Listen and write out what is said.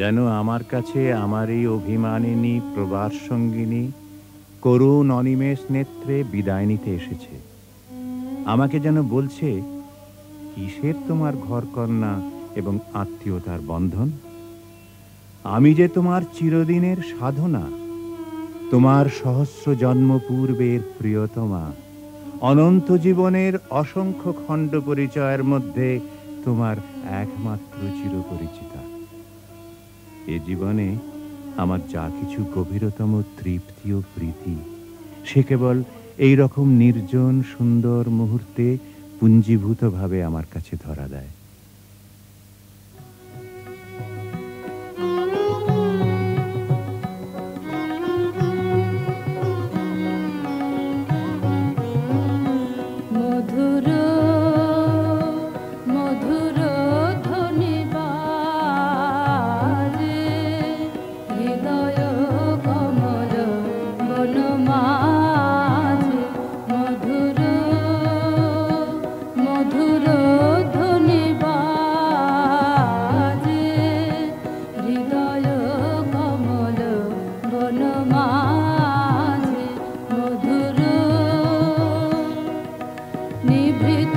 যেন আমার কাছে আমার এই অভিমানিনী প্রবাস সঙ্গিনী, করুণ অনিমেষ নেত্রে বিদায় নিতে এসেছে। আমাকে যেন বলছে, কিসের তোমার ঘরকন্যা এবং আত্মীয়তার বন্ধন? আমি যে তোমার চিরদিনের সাধনা, তোমার সহস্র জন্ম পূর্বের প্রিয়তমা, অনন্ত জীবনের অসংখ্য খণ্ড পরিচয়ের মধ্যে তোমার একমাত্র চিরপরিচিতা। এ জীবনে আমার যা কিছু গভীরতম তৃপ্তি ও প্রীতি, সে কেবল এই রকম নির্জন সুন্দর মুহূর্তে পুঞ্জীভূতভাবে আমার কাছে ধরা দেয়। निभृत